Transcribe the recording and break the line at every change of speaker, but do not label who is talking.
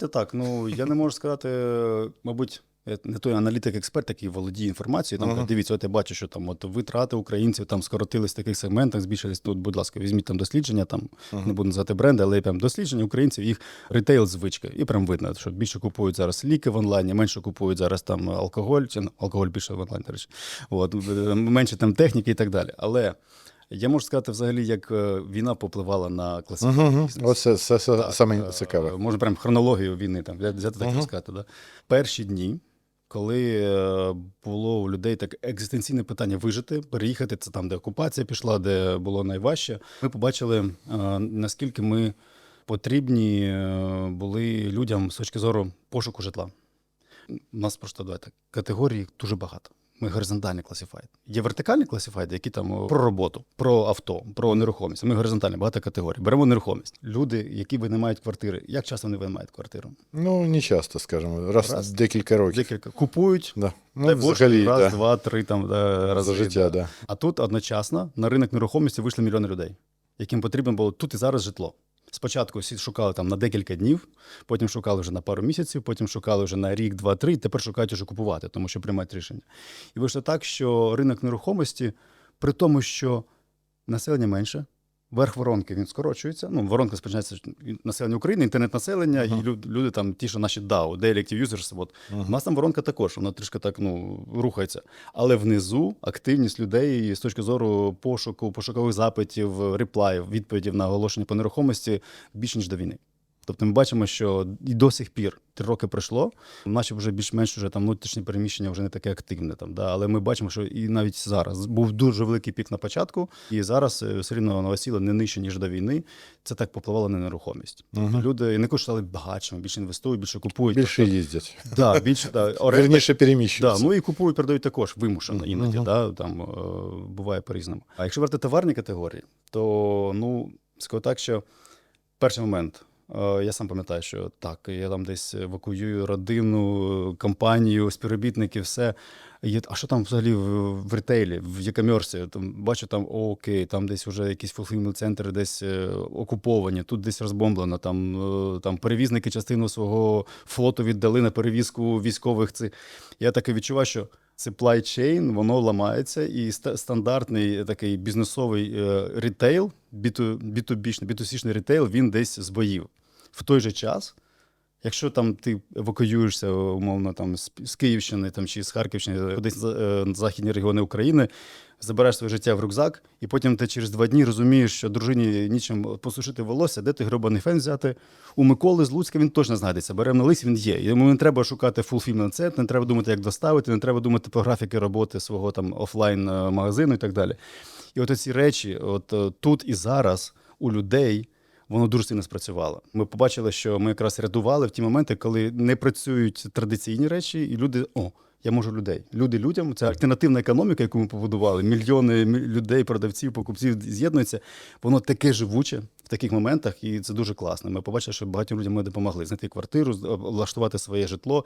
Давайте так. Ну я не можу сказати, мабуть. Я не той аналітик-експерт, який володіє інформацією. Там
Ага.
каже, дивіться, от я бачу, що там от витрати українців там скоротились в таких сегментах, збільшились. Тут, будь ласка, візьміть там дослідження, там не буду називати бренди, але прям дослідження українців, їх ретейл звичка. І прям видно, що більше купують зараз ліки в онлайні, менше купують зараз там алкоголь, чи ну, алкоголь більше в онлайн, до речі. От, е, менше там техніки і так далі. Але я можу сказати взагалі, як е, війна попливала на класичний
Угу.
бізнес.
Ось це, це, це
Так,
саме
е,
цікаве.
Може, прям хронологію війни там взяти так
Ага.
розказати. Да? Перші дні, коли е, було у людей таке екзистенційне питання вижити, переїхати, це там, де окупація пішла, де було найважче. Ми побачили, наскільки ми потрібні були людям з точки зору пошуку житла. У нас просто давайте категорій дуже багато. Ми горизонтальний класифайд. Є вертикальний класифайд, які там про роботу, про авто, про нерухомість. Ми горизонтальні, багато категорій. Беремо нерухомість. Люди, які винаймають квартири. Як часто вони винаймають квартиру?
Ну, не часто, скажімо, раз,
Раз.
декілька років.
Декілька купують.
Да. Ну,
дай
взагалі,
раз,
да.
два, три там да, рази.
за життя, да.
А тут одночасно на ринок нерухомості вийшли мільйони людей, яким потрібно було тут і зараз житло. Спочатку шукали там на декілька днів, потім шукали вже на пару місяців, потім шукали вже на рік, два, три, і тепер шукають вже купувати, тому що приймають рішення. І вийшло так, що ринок нерухомості, при тому, що населення менше, верх воронки він скорочується. Ну, воронка спочинається населення України, інтернет-населення, і люд- люди там, ті, що наші DAO, Daily Active Users, от. У нас там воронка також, вона трішки так ну, рухається. Але внизу активність людей з точки зору пошуку, пошукових запитів, реплаїв, відповідів на оголошення по нерухомості більше, ніж до війни. Тобто ми бачимо, що і до сих пір три роки пройшло, наші вже більш-менш вже там внутрішнє переміщення вже не таке активне. Там, да? Але ми бачимо, що і навіть зараз був дуже великий пік на початку, і зараз е, все рівно новосіло не нижче, ніж до війни. Це так попливало на нерухомість. Тобто люди не стали багатшими, більше інвестують, більше купують.
Більше їздять.
Да, більше, да,
Верніше
Да, ну і купують, передають також вимушено іноді,
Мгм.
да, там е, буває по-різному. А якщо брати товарні категорії, то ну, скажу так, що перший момент. Е, Я сам пам'ятаю, що так, я там десь евакуюю родину, компанію, співробітників, все. А що там взагалі в, ретейлі, в e-commerce? Там бачу, там окей, там десь вже якісь фулфілмент центри десь е, окуповані, тут десь розбомблено. Там, е, там перевізники частину свого флоту віддали на перевізку військових. Це я таке відчуваю, що supply chain, воно ламається, і ста- стандартний такий бізнесовий рітейл, B2, B2B, B2C ретейл, він десь збоїв. В той же час, якщо там ти евакуюєшся, умовно, там з, Київщини там, чи з Харківщини, кудись за- е, на західні регіони України, забираєш своє життя в рюкзак, і потім ти через два дні розумієш, що дружині нічим посушити волосся, де ти гробаний фен взяти. У Миколи з Луцька він точно знайдеться. Беремо на лисі, він є. Йому не треба шукати фулфільм це, не треба думати, як доставити, не треба думати про графіки роботи свого там офлайн е, і так далі. І от ці речі, от е, тут і зараз у людей. Воно дуже сильно спрацювало. Ми побачили, що ми якраз рятували в ті моменти, коли не працюють традиційні речі, і люди о, я можу людей. Люди людям. Це альтернативна економіка, яку ми побудували. Мільйони людей, продавців, покупців з'єднуються. Воно таке живуче в таких моментах, і це дуже класно. Ми побачили, що багатьом людям ми допомогли знайти квартиру, влаштувати своє житло.